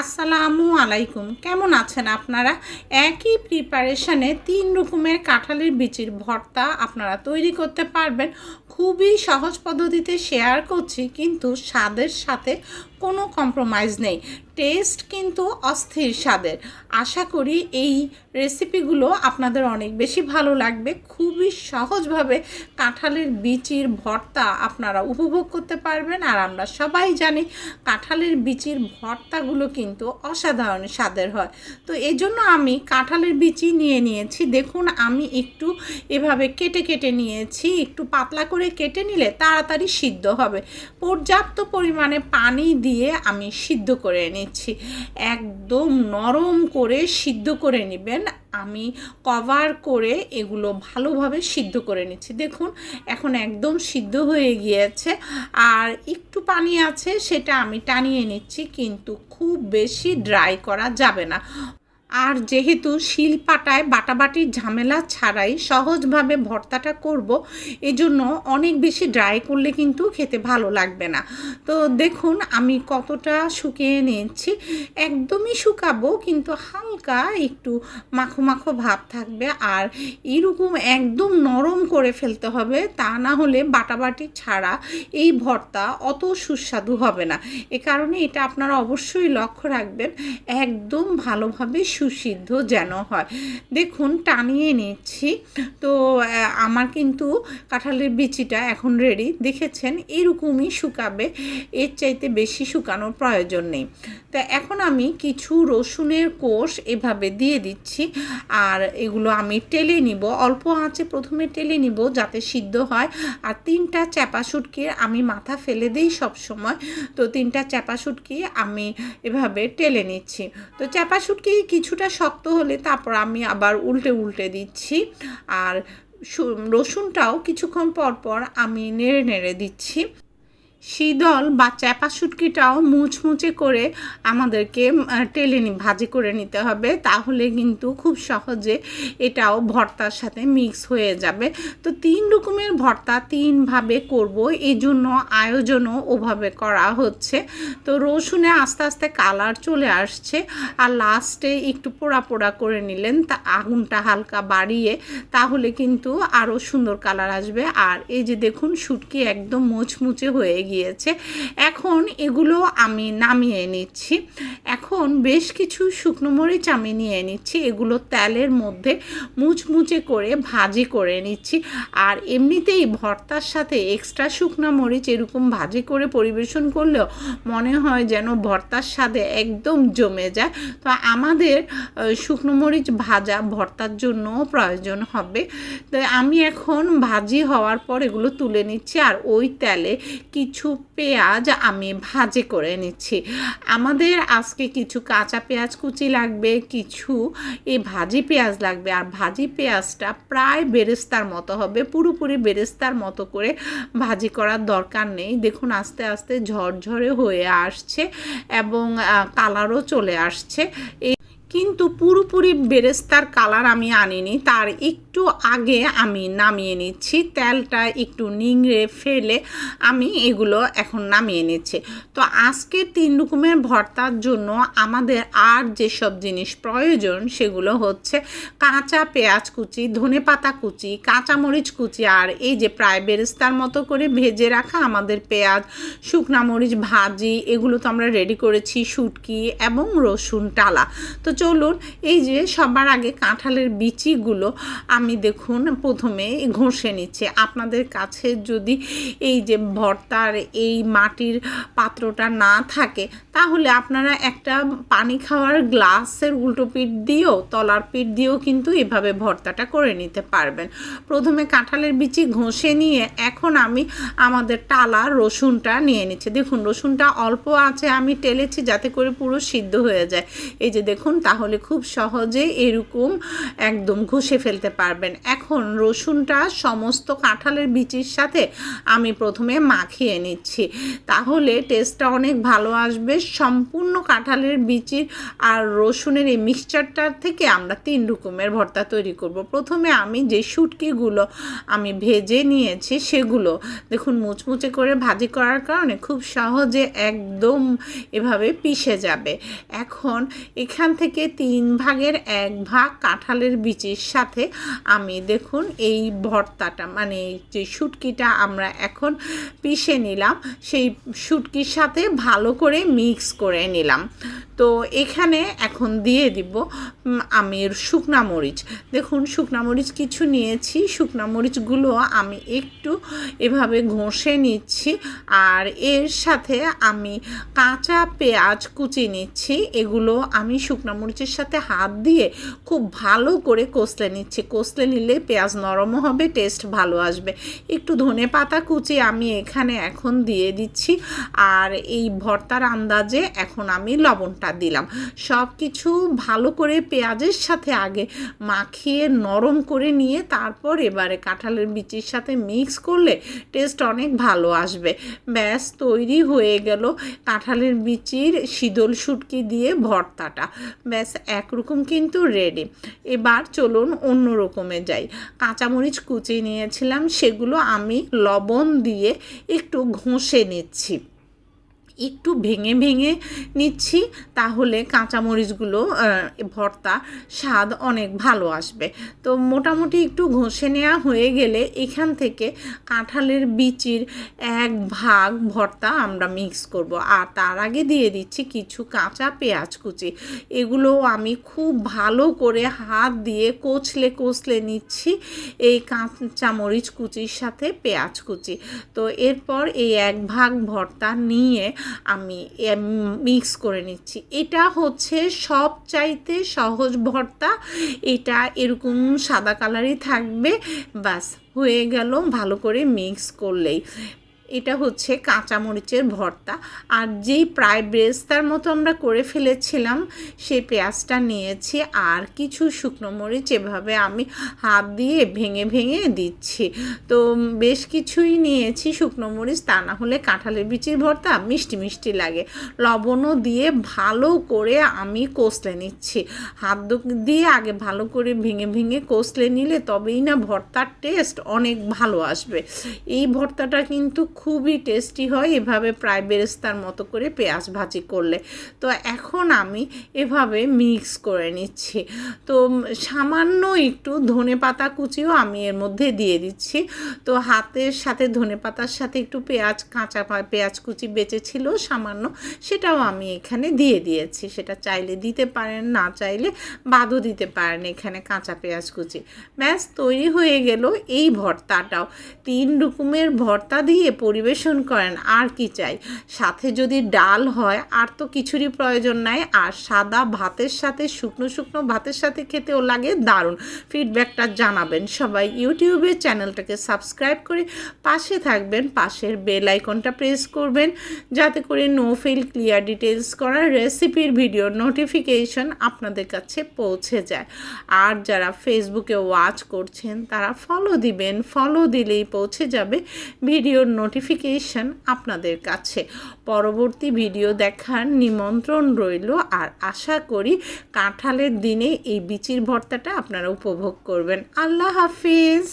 আসসালামু আলাইকুম। কেমন আছেন আপনারা? একই প্রিপারেশনে তিন রকমের কাঁঠালের বিচির ভর্তা আপনারা তৈরি করতে পারবেন। খুবই সহজ পদ্ধতিতে শেয়ার করছি, কিন্তু স্বাদের সাথে কোনো কম্প্রোমাইজ নেই। টেস্ট কিন্তু অস্থির স্বাদের। আশা করি এই রেসিপিগুলো আপনাদের অনেক বেশি ভালো লাগবে। খুবই সহজভাবে কাঁঠালের বিচির ভর্তা আপনারা উপভোগ করতে পারবেন। আর আমরা সবাই জানি কাঁঠালের বিচির ভর্তাগুলো কিন্তু অসাধারণ স্বাদের হয়। তো এই জন্য আমি কাঁঠালের বিচি নিয়ে নিয়েছি। দেখুন, আমি একটু এভাবে কেটে কেটে নিয়েছি। একটু পাতলা করে কেটে নিলে তাড়াতাড়ি সিদ্ধ হবে। পর্যাপ্ত পরিমাণে পানি দিয়ে আমি সিদ্ধ করে নিচ্ছি। একদম নরম করে সিদ্ধ করে নেবেন। আমি কভার করে এগুলো ভালোভাবে সিদ্ধ করে নিচ্ছি। দেখুন, এখন একদম সিদ্ধ হয়ে গিয়েছে। আর একটু পানি আছে, সেটা আমি টানিয়ে নিচ্ছি, কিন্তু খুব বেশি ড্রাই করা যাবে না। আর যেহেতু শিলপাটায় বাটাবাটির ঝামেলা ছাড়াই সহজভাবে ভর্তাটা করব, এজন্য অনেক বেশি ড্রাই করলে কিন্তু খেতে ভালো লাগবে না। তো দেখুন, আমি কতটা শুকিয়ে নিয়েছি। একদমই শুকাবো, কিন্তু হালকা একটু মাখো মাখো ভাব থাকবে। আর এরকম একদম নরম করে ফেলতে হবে, তা না হলে বাটাবাটি ছাড়া এই ভর্তা অত সুস্বাদু হবে না। এ কারণে এটা আপনারা অবশ্যই লক্ষ্য রাখবেন, একদম ভালোভাবে সুসিদ্ধ যেন হয়। দেখুন, টানিয়ে নিচ্ছি। তো আমার কিন্তু কাঁঠালের বিচিটা এখন রেডি দেখেছেন? এরকমই শুকাবে। এর চাইতে বেশি শুকানোর প্রয়োজন নেই। তা এখন আমি কিছু রসুনের কোষ এভাবে দিয়ে দিচ্ছি। আর এগুলো আমি টেলে নিব। অল্প আঁচে প্রথমে টেলে নিব যাতে সিদ্ধ হয়। আর তিনটা চ্যাপা শুটকির আমি মাথা ফেলে দিই সব সময় তো তিনটা চ্যাপা শুটকি আমি এভাবে টেলে নিচ্ছি। তো চ্যাপা শুটকি কিছুটা শক্ত হলে তারপর আমি আবার উল্টে উল্টে দিচ্ছি। আর রসুনটাও কিছুক্ষণ পর পর আমি নেড়ে নেড়ে দিচ্ছি। শীতল বা চ্যাপা শুটকিটাও মুচমুচে করে আমাদেরকে টেলে নি, ভাজি করে নিতে হবে। তাহলে কিন্তু খুব সহজে এটাও ভর্তার সাথে মিক্স হয়ে যাবে। তো তিন রকমের ভর্তা তিনভাবে করব। এই জন্য আয়োজনও ওভাবে করা হচ্ছে। তো রসুনে আস্তে আস্তে কালার চলে আসছে। আর লাস্টে একটু পোড়া পোড়া করে নিলেন। তা আগুনটা হালকা বাড়িয়ে, তাহলে কিন্তু আরও সুন্দর কালার আসবে। আর এই যে দেখুন, শুটকি একদম মুচমুচে হয়ে গিয়েছে। এখন এগুলো আমি নামিয়ে নিচ্ছি। এখন বেশ কিছু শুকনো মরিচ আমি নিয়ে নিচ্ছি। এগুলো তেলের মধ্যে মুচমুচে করে ভাজি করে নিচ্ছি। আর এমনিতেই ভর্তার সাথে এক্সট্রা শুকনো মরিচ এরকম ভাজি করে পরিবেশন করলেও মনে হয় যেন ভর্তার স্বাদে একদম জমে যায়। তো আমাদের শুকনো মরিচ ভাজা ভর্তার জন্য প্রয়োজন হবে। তো আমি এখন ভাজি হওয়ার পর এগুলো তুলে নিচ্ছি। আর ওই তেলে কিছু পেঁয়াজ আমি ভাজি করে নিচ্ছি। আমাদের আজকে কিছু কাঁচা পেঁয়াজ কুচি লাগবে, কিছু এই ভাজি পেঁয়াজ লাগবে। আর ভাজি পেঁয়াজটা প্রায় বেরেস্তার মতো হবে, পুরোপুরি বেরেস্তার মতো করে ভাজি করার দরকার নেই। দেখুন, আস্তে আস্তে ঝরঝরে হয়ে আসছে এবং কালারও চলে আসছে। এই কিন্তু পুরোপুরি বেরেস্তার কালার আমি আনিনি, তার একটু আগে আমি নামিয়ে নিচ্ছি, তেলটা একটু নিংড়ে ফেলে আমি এগুলো এখন নামিয়ে নিচ্ছি। তো আজকে তিন রকমের ভর্তার জন্য আমাদের আর যেসব জিনিস প্রয়োজন সেগুলো হচ্ছে কাঁচা পেঁয়াজ কুচি, ধনে পাতা কুচি, কাঁচামরিচ কুচি আর এই যে প্রায় বেরেস্তার মতো করে ভেজে রাখা আমাদের পেঁয়াজ, শুকনা মরিচ, ভাজি, এগুলো তো আমরা রেডি করেছি, শুটকি এবং রসুন টালা। তো চলুন, এই যে সবার আগে কাঁঠালের বিচিগুলো আমি দেখুন প্রথমে ঘষে নিচ্ছি। আপনাদের কাছে যদি এই যে ভর্তার এই মাটির পাত্রটা না থাকে তাহলে আপনারা একটা পানি খাওয়ার গ্লাসের উল্টো পিঠ দিয়েও, তলার পিঠ দিয়েও কিন্তু এভাবে ভর্তাটা করে নিতে পারবেন। প্রথমে কাঁঠালের বিচি ঘষে নিয়ে এখন আমি আমাদের টালা রসুনটা নিয়ে নিচ্ছি। দেখুন, রসুনটা অল্প আছে, আমি টেলেছি যাতে করে পুরো সিদ্ধ হয়ে যায়। এই যে দেখুন, তাহলে খুব সহজে এরকম একদম ঘষে ফেলতে পারবেন। এখন রসুনটা সমস্ত কাঁঠালের বিচির সাথে আমি প্রথমে মাখিয়ে নিচ্ছি। তাহলে টেস্টটা অনেক ভালো আসবে সম্পূর্ণ কাঁঠালের বিচির আর রসুনের এই মিক্সচারটার থেকে আমরা তিন রকমের ভর্তা তৈরি করব। প্রথমে আমি যে শুটকিগুলো আমি ভেজে নিয়েছি সেগুলো দেখুন মুচমুচে করে ভাজি করার কারণে খুব সহজে একদম এভাবে পিষে যাবে। এখন এখান থেকে তিন ভাগের এক ভাগ কাঁঠালের বিচির সাথে আমি দেখুন এই ভর্তাটা মানে যে শুটকিটা আমরা এখন পিষে নিলাম। সেই শুটকির সাথে ভালো করে মিক্স করে নিলাম। তো এখানে এখন দিয়ে দিব আমি শুকনা মরিচ। দেখুন, শুকনা মরিচ কিছু নিয়েছি। শুকনা মরিচগুলো আমি একটু এভাবে ঘষে নিচ্ছি, আর এর সাথে আমি কাঁচা পেঁয়াজ কুচি নিচ্ছি। এগুলো আমি শুকনা মরিচের সাথে হাত দিয়ে খুব ভালো করে কষলে নিচ্ছি। কষলে নিলে পেঁয়াজ নরমও হবে, টেস্ট ভালো আসবে। একটু ধনে পাতা কুচি আমি এখানে এখন দিয়ে দিচ্ছি। আর এই ভর্তার আন্দাজে এখন আমি লবণটা দিলাম। সব কিছু ভালো করে পেঁয়াজের সাথে আগে মাখিয়ে নরম করে নিয়ে তারপর এবারে কাঁঠালের বিচির সাথে মিক্স করলে টেস্ট অনেক ভালো আসবে। ব্যাস, তৈরি হয়ে গেল কাঁঠালের বিচির শীতল শুটকি দিয়ে ভর্তাটা। ব্যাস, একরকম কিন্তু রেডি এবার চলুন অন্য রকমে যাই। কাঁচামরিচ কুচি নিয়েছিলাম, সেগুলো আমি লবণ দিয়ে একটু ঘষে নিচ্ছি। একটু ভেঙে ভেঙে নিচ্ছি, তাহলে কাঁচামরিচগুলো ভর্তা স্বাদ অনেক ভালো আসবে। তো মোটামুটি একটু ঘষে নেওয়া হয়ে গেলে এখান থেকে কাঁঠালের বিচির এক ভাগ ভর্তা আমরা মিক্স করব। আর তার আগে দিয়ে দিচ্ছি কিছু কাঁচা পেঁয়াজ কুচি। এগুলো আমি খুব ভালো করে হাত দিয়ে কোচলে কোচলে নিচ্ছি এই কাঁচা মরিচ কুচির সাথে পেঁয়াজ কুচি। তো এরপর এই এক ভাগ ভর্তা নিয়ে আমি মিক্স করে নিচ্ছি। এটা হচ্ছে সব চাইতে সহজ ভর্তা। এটা এরকম সাদা কালারই থাকবে। বাস হয়ে গেল ভালো করে মিক্স করলেই। এটা হচ্ছে কাঁচামরিচের ভর্তা। আর যেই প্রায় ব্রেস্তার মতো আমরা করে ফেলেছিলাম, সেই পেঁয়াজটা নিয়েছি আর কিছু শুকনো মরিচ এভাবে আমি হাত দিয়ে ভেঙে ভেঙে দিচ্ছি। তো বেশ কিছুই নিয়েছি শুকনো মরিচ, তা না হলে কাঁঠালের বিচির ভর্তা মিষ্টি মিষ্টি লাগে। লবণও দিয়ে ভালো করে আমি কষলে নিচ্ছি। হাত দিয়ে আগে ভালো করে ভেঙে ভেঙে কষলে নিলে তবেই না ভর্তার টেস্ট অনেক ভালো আসবে। এই ভর্তাটা কিন্তু খুবই টেস্টি হয়, এভাবে প্রায় বেরেস্তার মতো করে পেঁয়াজ ভাজি করলে। তো এখন আমি এভাবে মিক্স করে নিচ্ছি। তো সামান্য একটু ধনে পাতা কুচিও আমি এর মধ্যে দিয়ে দিচ্ছি। তো হাতের সাথে ধনে পাতার সাথে একটু পেঁয়াজ, কাঁচা পেঁয়াজ কুচি বেঁচে ছিল সামান্য, সেটাও আমি এখানে দিয়ে দিয়েছি। সেটা চাইলে দিতে পারেন, না চাইলে বাদও দিতে পারেন এখানে কাঁচা পেঁয়াজ কুচি। ব্যাস, তৈরি হয়ে গেল এই ভর্তাটাও। তিন রকমের ভর্তা দিয়ে পরিবেশন করেন, আর কি চাই? সাথে যদি ডাল হয়, আর তো কিছুরই প্রয়োজন নাই, আর সাদা ভাতের সাথে, শুকনো শুকনো ভাতের সাথে খেতেও লাগে, দারুণ। ফিডব্যাকটা জানাবেন সবাই। ইউটিউবে চ্যানেলটাকে সাবস্ক্রাইব করে পাশে থাকবেন, পাশের বেল আইকনটা প্রেস করবেন, যাতে করে নো ফেল ক্লিয়ার ডিটেলস করার রেসিপির ভিডিও নোটিফিকেশন আপনাদের কাছে পৌঁছে যায়। আর যারা ফেসবুকে ওয়াচ করছেন, তারা ফলো দিবেন। ফলো দিলেই পৌঁছে যাবে ভিডিওর নোটিফিকেশন আপনাদের কাছে। পরবর্তী ভিডিও দেখার নিমন্ত্রণ রইল আর আশা করি কাঁঠালের দিনে এই বিচির ভর্তাটা আপনারা উপভোগ করবেন। আল্লাহ হাফিজ!